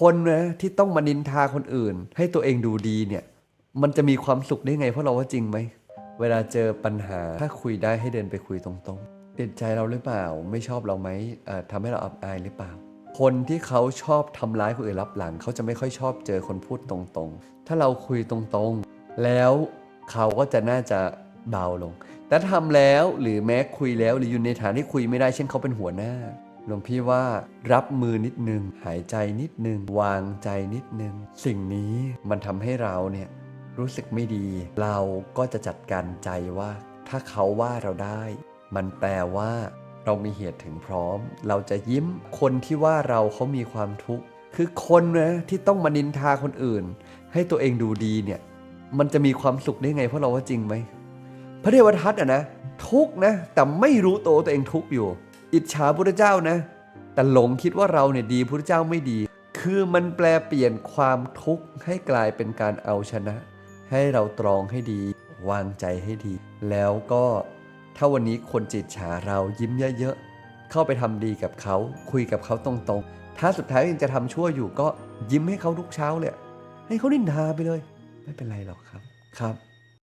คนนะที่ต้องมานินทาคนอื่น ให้ตัวเองดูดีเนี่ย มันจะมีความสุขได้ไง เพราะเราว่าจริงไหม เวลาเจอปัญหาถ้าคุยได้ให้เดินไปคุยตรงๆติดใจเราหรือเปล่า ไม่ชอบเราไหมเอ่อทำให้เราอับอายหรือเปล่า คนที่เขาชอบทำร้ายคนอื่นรับหลัง เขาจะไม่ค่อยชอบเจอคนพูดตรงๆ ถ้าเราคุยตรงๆ แล้วเขาก็จะน่าจะเบาลง แต่ทำแล้วหรือแม้คุยแล้วหรืออยู่ในฐานที่คุยไม่ได้เช่นเขาเป็นหัวหน้า หลวงพี่ว่ารับมือนิดนึง หายใจนิดนึง วางใจนิดนึง สิ่งนี้มันทำให้เราเนี่ยรู้สึกไม่ดี เราก็จะจัดการใจว่า ถ้าเขาว่าเราได้ มันแปลว่า เรามีเหตุถึงพร้อม เราจะยิ้มคนที่ว่าเราเขามีความทุกข์คือคนนะที่ต้องมานินทาคนอื่น ให้ตัวเองดูดีเนี่ย มันจะมีความสุขได้ไงเพราะเราว่าจริงไหมพระเทวทัตอะนะทุกข์นะแต่ไม่รู้ตัวตัวเองทุกอยู่ อิจฉาพุทธเจ้านะ แต่หลงคิดว่าเราเนี่ยดีพุทธเจ้าไม่ดี คือมันแปลเปลี่ยนความทุกข์ให้กลายเป็นการเอาชนะ ให้เราตรองให้ดี วางใจให้ดี แล้วก็ถ้าวันนี้คนจิตฉาเรายิ้มเยอะๆ เข้าไปทำดีกับเขา คุยกับเขาตรงๆ ถ้าสุดท้ายยังจะทำชั่วอยู่ก็ยิ้มให้เขาทุกเช้าเลยให้เขานินทาไปเลย ไม่เป็นไรหรอกครับครับ